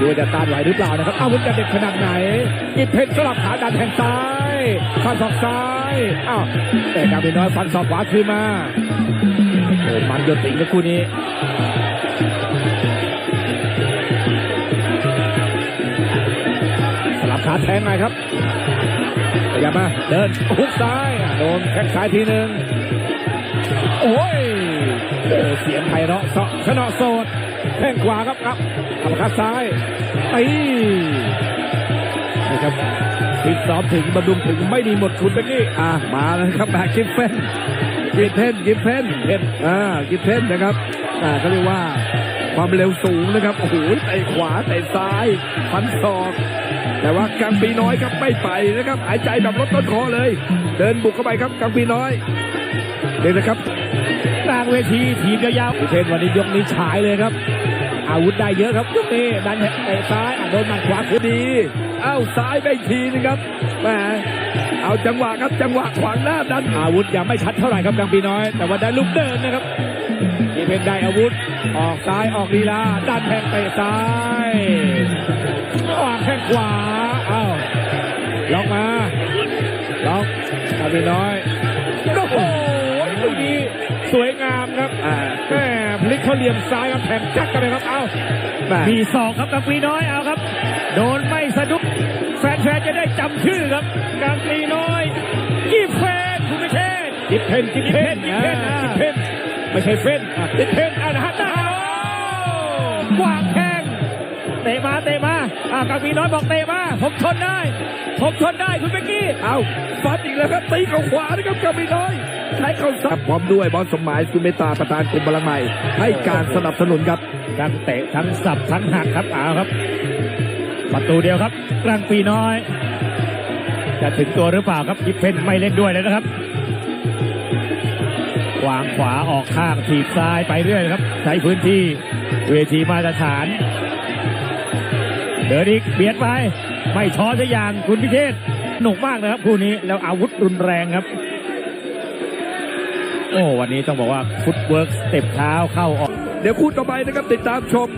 ดูว่าจะต้านไหวหรือเปล่านะครับอาวุธจะเด็ดขนาดไหนกิดเพชรสลับขาดันแทงซ้ายฟันศอกซ้ายอ้าวแต่กาบิน้อยฟันศอกขวาคืนมาโอ้มันยติงกับคู่นี้สลับขาแทงหน่อยครับพยายามมาเดินฮุกซ้ายโดนแข้งซ้ายทีหนึ่งโอ้ยเสียงไพเราะเสาะขนอโสด แข้งขวาครับครับอัปคัดซ้ายตีนี่ครับฟิตซ้อมถึงบำรุงถึงไม่ดีหมดคุณเบกกี้อะมาแล้วครับมากิฟเฟนกิฟเฟนกิฟเฟนเห็นอ่ากิฟเฟนนะครับอ่าก็เรียกว่าความเร็วสูงนะครับโอ้โหเตะขวาเตะซ้ายฟันศอก แต่ว่ากังปีน้อยครับไม่ไปนะครับหายใจแบบลดต้นคอเลย เดินบุกเข้าไปครับกังปีน้อยเด็กนะครับ กลางเวทีทีมยาวๆอุเทนวันนี้ยกนี้ฉายเลยครับ อาวุธได้เยอะครับยกนี้ดันเตะซ้ายอะโดนหมัดขวาคืนดีเอ้าซ้ายไปอีกทีนึงครับแหมเอาจังหวะครับจังหวะขวางหน้าดันอาวุธยังไม่ชัดเท่าไหร่ครับกังปีน้อย แต่ว่าได้ลูกเดินนะครับทีเพนได้อาวุธ ออกซ้ายออกลีลาดันแทงเตะซ้ายออกแข้งขวาอ้าวล็อกมาล็อกกังปีน้อยโอ้โห ลูกนี้สวยงามครับอ่าแม่พลิกเขาเหลี่ยมซ้ายครับแทงจักกันเลยครับเอ้าแหมมีศอกครับกังปีน้อยเอาครับ โดนไม่สะดุกแฟนๆจะได้จำชื่อครับกังปีน้อยกีบเฟนคุณไม่เทศกีบเพนกีบเพนกีบเพนกีบเพนไม่ใช่เฟนกีบเพนอะนะฮะกวางแข้งเตะมาเตะมา อ่ากังปีน้อยบอกเตะมาผมทนได้ ผมทนได้คุณเบกกี้เอาฟัดอีกแล้วครับตีเข่าขวานะครับกังปีน้อยใช้เข่าซ้ายพร้อมด้วยบอลสมหมายสุเมตตาประธานกลุ่มพลังใหม่ให้การสนับสนุนครับทั้งเตะทั้งสับทั้งหักครับเอาครับ ประตูเดียวครับกลางปีน้อย จะถึงตัวหรือเปล่าครับยิปเพนไม่เล่นด้วยเลยนะครับวางขวาออกข้างถีบซ้ายไปเรื่อยครับ ใช้พื้นที่เวทีมาตรฐาน เดินอีกเบียดไป ไม่ท้อสักอย่างคุณพิเชษหนุกมากนะครับคู่นี้แล้วอาวุธรุนแรงครับ โอ้วันนี้ต้องบอกว่าฟุตเวิร์กสเต็ปเท้าเข้าออก เดี๋ยวคู่ต่อไปนะครับติดตามชม